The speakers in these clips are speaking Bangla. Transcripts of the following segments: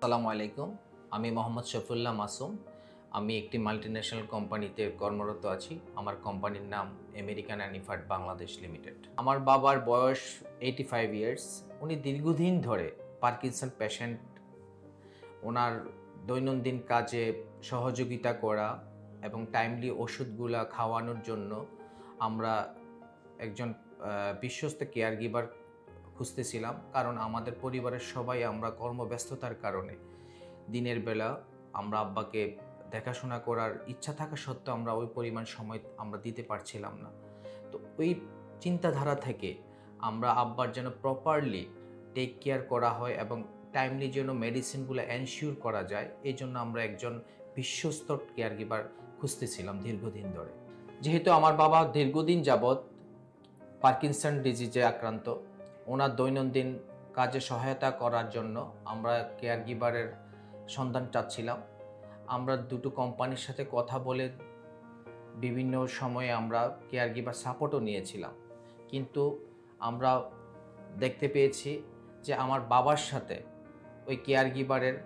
আসসালামু আলাইকুম। আমি মোহাম্মদ শফিউল্লাহ মাসুম। আমি একটি মাল্টিন্যাশনাল কোম্পানিতে কর্মরত আছি। আমার কোম্পানির নাম আমেরিকান অ্যানিফার্ট বাংলাদেশ লিমিটেড আমার বাবার বয়স এইটি ফাইভ ইয়ার্স উনি দীর্ঘদিন ধরে পার্কিনসন পেশেন্ট ওনার দৈনন্দিন কাজে সহযোগিতা করা এবং টাইমলি ওষুধগুলা খাওয়ানোর জন্য আমরা একজন বিশ্বস্ত কেয়ার গিভার খুঁজতেছিলাম, কারণ আমাদের পরিবারের সবাই আমরা কর্মব্যস্ততার কারণে। দিনের বেলা আমরা আব্বাকে দেখাশোনা করার ইচ্ছা থাকা সত্ত্বেও আমরা ওই পরিমাণ সময় আমরা দিতে পারছিলাম না। তো ওই চিন্তাধারা থেকে আমরা আব্বার যেন প্রপারলি টেক কেয়ার করা হয় এবং টাইমলি যেন মেডিসিনগুলো এনশিওর করা যায় এই জন্য আমরা একজন বিশ্বস্ত কেয়ার গিভার খুঁজতেছিলাম দীর্ঘদিন ধরে। যেহেতু আমার বাবা দীর্ঘদিন যাবৎ পার্কিনসন ডিজিজে আক্রান্ত ওনার দৈনন্দিন কাজে সহায়তা করার জন্য আমরা কেয়ার গিভারের সন্ধান চাচ্ছিলাম। আমরা দুটো কোম্পানির সাথে কথা বলে বিভিন্ন সময়ে আমরা কেয়ার গিভার সাপোর্টও নিয়েছিলাম। কিন্তু আমরা দেখতে পেয়েছি যে আমার বাবার সাথে ওই কেয়ার গিভারের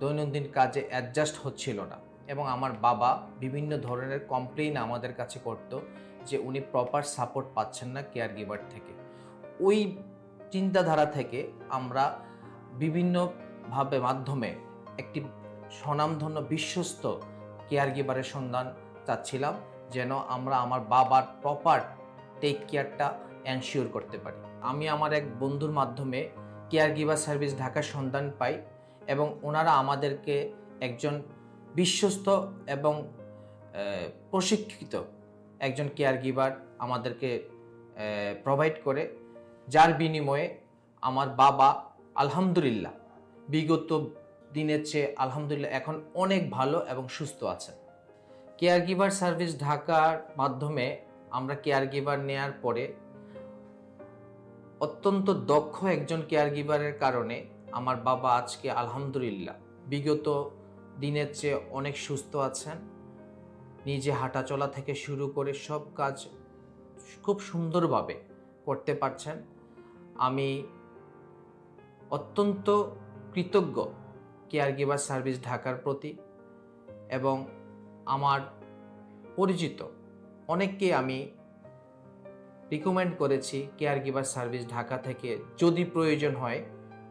দৈনন্দিন কাজে অ্যাডজাস্ট হচ্ছিল না এবং আমার বাবা বিভিন্ন ধরনের কমপ্লেইন আমাদের কাছে করত যে উনি প্রপার সাপোর্ট পাচ্ছেন না কেয়ার গিভার থেকে। ওই চিন্তাধারা থেকে আমরা বিভিন্নভাবে মাধ্যমে একটি স্বনামধন্য বিশ্বস্ত কেয়ার গিভারের সন্ধান চাচ্ছিলাম, যেন আমরা আমার বাবার প্রপার টেক কেয়ারটা এনশিওর করতে পারি। আমি আমার এক বন্ধুর মাধ্যমে কেয়ার গিভার সার্ভিস ঢাকার সন্ধান পাই এবং ওনারা আমাদেরকে একজন বিশ্বস্ত এবং প্রশিক্ষিত একজন কেয়ার গিভার আমাদেরকে প্রোভাইড করে যার বিনিময়ে আমার বাবা আলহামদুলিল্লাহ, বিগত দিনের চেয়ে আলহামদুলিল্লাহ এখন অনেক ভালো এবং সুস্থ আছেন। কেয়ার গিভার সার্ভিস ঢাকার মাধ্যমে আমরা কেয়ার গিভার নেয়ার পরে অত্যন্ত দক্ষ একজন কেয়ার গিভারের কারণে আমার বাবা আজকে আলহামদুলিল্লাহ, বিগত দিনের চেয়ে অনেক সুস্থ আছেন। নিজে হাঁটাচলা থেকে শুরু করে সব কাজ খুব সুন্দরভাবে করতে পারছেন। আমি অত্যন্ত কৃতজ্ঞ কেয়ার গিভার সার্ভিস ঢাকার প্রতি এবং আমার পরিচিত অনেককে আমি রিকমেন্ড করেছি কেয়ার গিভার সার্ভিস ঢাকা থেকে। যদি প্রয়োজন হয়,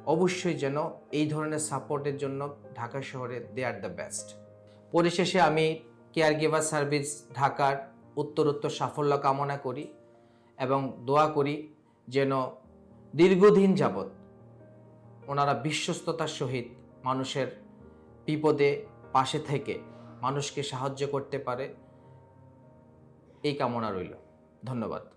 অবশ্যই যেন এই ধরনের সাপোর্টের জন্য ঢাকা শহরে দে আর দ্য বেস্ট পরিশেষে আমি কেয়ার গিভার সার্ভিস ঢাকার উত্তরোত্তর সাফল্য কামনা করি এবং দোয়া করি যেন দীর্ঘদিন যাবৎ ওনারা বিশ্বস্ততার সহিত মানুষের বিপদে পাশে থেকে মানুষকে সাহায্য করতে পারে, এই কামনা রইল। ধন্যবাদ।